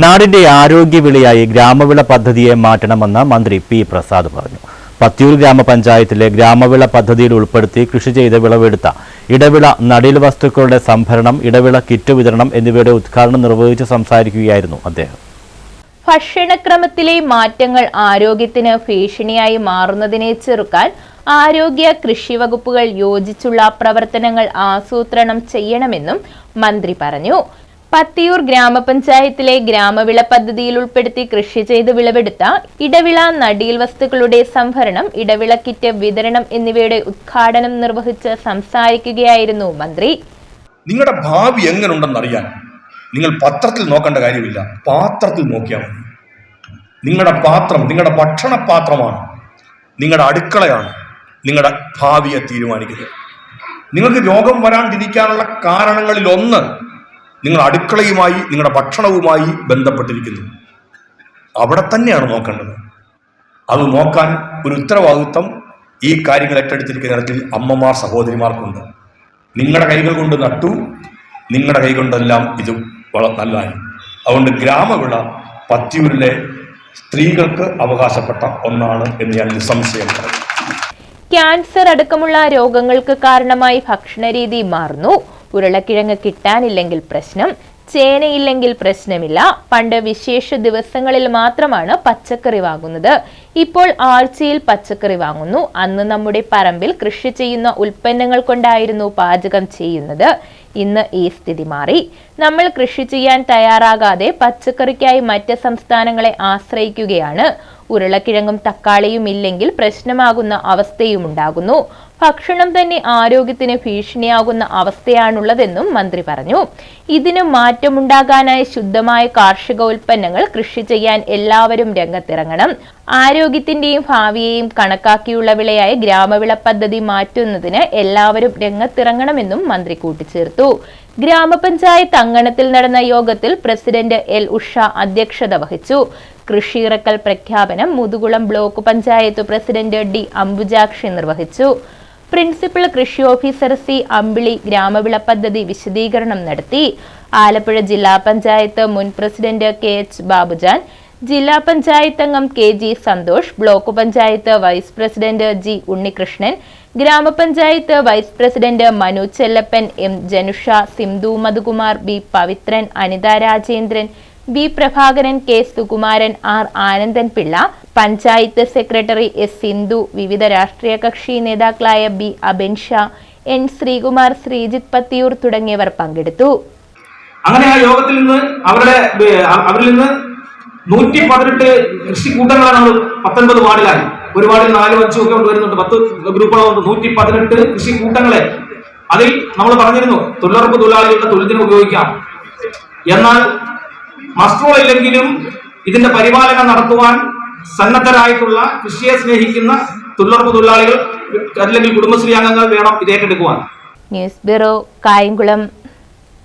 നാടിന്റെ ആരോഗ്യവിളിയായി ഗ്രാമവിള പദ്ധതിയെ മാറ്റണമെന്ന് മന്ത്രി പി പ്രസാദ് പറഞ്ഞു. പത്തിയൂർ ഗ്രാമപഞ്ചായത്തിലെ ഗ്രാമവിള പദ്ധതിയിൽ ഉൾപ്പെടുത്തി കൃഷി ചെയ്ത് വിളവെടുത്ത ഇടവിള നടീൽ വസ്തുക്കളുടെ സംഭരണം ഇടവിള കിറ്റ് വിതരണം എന്നിവയുടെ ഉദ്ഘാടനം നിർവഹിച്ച് സംസാരിക്കുകയായിരുന്നു അദ്ദേഹം. ഭക്ഷണക്രമത്തിലെ മാറ്റങ്ങൾ ആരോഗ്യത്തിന് ഭീഷണിയായി മാറുന്നതിനെ ചെറുക്കാൻ ആരോഗ്യ കൃഷി വകുപ്പുകൾ യോജിച്ചുള്ള പ്രവർത്തനങ്ങൾ ആസൂത്രണം ചെയ്യണമെന്നും മന്ത്രി പറഞ്ഞു. പത്തിയൂർ ഗ്രാമപഞ്ചായത്തിലെ ഗ്രാമവിള പദ്ധതിയിൽ ഉൾപ്പെടുത്തി കൃഷി ചെയ്ത് വിളവെടുത്ത ഇടവിള നടീൽ വസ്തുക്കളുടെ സംഭരണം ഇടവിള കിറ്റ് വിതരണം എന്നിവയുടെ ഉദ്ഘാടനം നിർവഹിച്ച് സംസാരിക്കുകയായിരുന്നു മന്ത്രി. നിങ്ങളുടെ ഭാവി എങ്ങനെയുണ്ടെന്ന് അറിയാൻ നിങ്ങൾ പത്രത്തിൽ നോക്കേണ്ട കാര്യമില്ല. പാത്രത്തിൽ നോക്കിയാൽ മതി. നിങ്ങളുടെ പാത്രം നിങ്ങളുടെ ഭക്ഷണ പാത്രമാണ് നിങ്ങളുടെ അടുക്കളയാണ് നിങ്ങളുടെ ഭാവിയെ തീരുമാനിക്കുന്നത്. നിങ്ങൾക്ക് രോഗം വരാണ്ടിരിക്കാനുള്ള കാരണങ്ങളിൽ ഒന്ന് നിങ്ങൾ അടുക്കളയുമായി നിങ്ങളുടെ ഭക്ഷണവുമായി ബന്ധപ്പെട്ടിരിക്കുന്നു. അവിടെ തന്നെയാണ് നോക്കേണ്ടത്. അത് നോക്കാൻ ഒരു ഉത്തരവാദിത്വം ഈ കാര്യങ്ങൾ ഏറ്റെടുത്തിരിക്കുന്ന ഇടത്തിൽ അമ്മമാർ സഹോദരിമാർക്കുണ്ട്. നിങ്ങളുടെ കൈകൾ കൊണ്ട് നട്ടു നിങ്ങളുടെ കൈ കൊണ്ടെല്ലാം ഇത് വള നല്ലതായി. അതുകൊണ്ട് ഗ്രാമവിള പത്തിയൂരിലെ സ്ത്രീകൾക്ക് അവകാശപ്പെട്ട ഒന്നാണ് എന്ന് ഞാൻ നിസ്സംശയം ക്യാൻസർ അടക്കമുള്ള രോഗങ്ങൾക്ക് കാരണമായി ഭക്ഷണരീതി മാറുന്നു. ഉരുളക്കിഴങ്ങ് കിട്ടാനില്ലെങ്കിൽ പ്രശ്നം ചേനയില്ലെങ്കിൽ പ്രശ്നമില്ല. പണ്ട് വിശേഷ ദിവസങ്ങളിൽ മാത്രമാണ് പച്ചക്കറി വാങ്ങുന്നത്. ഇപ്പോൾ ആഴ്ചയിൽ പച്ചക്കറി വാങ്ങുന്നു. അന്ന് നമ്മുടെ പറമ്പിൽ കൃഷി ചെയ്യുന്ന ഉൽപ്പന്നങ്ങൾ കൊണ്ടായിരുന്നു പാചകം ചെയ്യുന്നത്. ഇന്ന് ഈ സ്ഥിതി മാറി. നമ്മൾ കൃഷി ചെയ്യാൻ തയ്യാറാകാതെ പച്ചക്കറിക്കായി മറ്റ് സംസ്ഥാനങ്ങളെ ആശ്രയിക്കുകയാണ്. ഉരുളക്കിഴങ്ങും തക്കാളിയും ഇല്ലെങ്കിൽ പ്രശ്നമാകുന്ന അവസ്ഥയും ഉണ്ടാകുന്നു ഭക്ഷണം തന്നെ ആരോഗ്യത്തിന് ഭീഷണിയാകുന്ന അവസ്ഥയാണുള്ളതെന്നും മന്ത്രി പറഞ്ഞു. ഇതിന് മാറ്റമുണ്ടാകാനായി ശുദ്ധമായ കാർഷിക ഉൽപ്പന്നങ്ങൾ കൃഷി ചെയ്യാൻ എല്ലാവരും രംഗത്തിറങ്ങണം. ആരോഗ്യത്തിന്റെയും ഭാവിയെയും കണക്കാക്കിയുള്ള വിളയായ ഗ്രാമവിള പദ്ധതി മാറ്റുന്നതിന് എല്ലാവരും രംഗത്തിറങ്ങണമെന്നും മന്ത്രി കൂട്ടിച്ചേർത്തു. ഗ്രാമപഞ്ചായത്ത് അങ്കണത്തിൽ നടന്ന യോഗത്തിൽ പ്രസിഡന്റ് എൽ ഉഷ അധ്യക്ഷത വഹിച്ചു. കൃഷി ഇറക്കൽ പ്രഖ്യാപനം Muthukulam block panchayat president D Ambujakshi നിർവഹിച്ചു. പ്രിൻസിപ്പൽ കൃഷി ഓഫീസർ സി അമ്പിളി ഗ്രാമവിള പദ്ധതി വിശദീകരണം നടത്തി. ആലപ്പുഴ ജില്ലാ പഞ്ചായത്ത് മുൻ പ്രസിഡന്റ് കെ എച്ച് ബാബുജാൻ ജില്ലാ പഞ്ചായത്ത് അംഗം K G Santhosh block panchayat vice president G Unnikrishnan ഗ്രാമപഞ്ചായത്ത് vice president Manu Chellappan M Janusha Sindhu Madhukumar B Pavithran Anitha Rajendran B Prabhakaran K Sukumaran R Anandan Pillai panchayat secretary S Sindhu വിവിധ രാഷ്ട്രീയ കക്ഷി നേതാക്കളായ B Abin Shah N Sreekumar Sreejith Pathiyoor തുടങ്ങിയവർ പങ്കെടുത്തു. അങ്ങനെ ആ യോഗത്തിൽ നിന്ന് അവരുടെ അവരിൽ നിന്ന് നൂറ്റി പതിനെട്ട് കൃഷിക്കൂട്ടങ്ങളാണ് നമ്മൾ പത്തൊൻപത് വാർഡിലായി. ഒരു വാർഡിൽ നാലും അഞ്ചും ഒക്കെ കൊണ്ട് വരുന്നുണ്ട്. പത്ത് ഗ്രൂപ്പുകളുണ്ട് നൂറ്റി പതിനെട്ട് കൃഷിക്കൂട്ടങ്ങളെ അതിൽ നമ്മൾ പറഞ്ഞിരുന്നു തൊഴിലുറപ്പ് തൊഴിലാളികളുടെ തൊഴിലിന് ഉപയോഗിക്കാം. എന്നാൽ മസ്ട്രോ ഇല്ലെങ്കിലും ഇതിന്റെ പരിപാലനം നടത്തുവാൻ സന്നദ്ധരായിട്ടുള്ള കൃഷിയെ സ്നേഹിക്കുന്ന തൊഴിലുറപ്പ് തൊഴിലാളികൾ അല്ലെങ്കിൽ കുടുംബശ്രീ അംഗങ്ങൾ വേണം ഇത് ഏറ്റെടുക്കുവാൻ. News bureau Kayamkulam.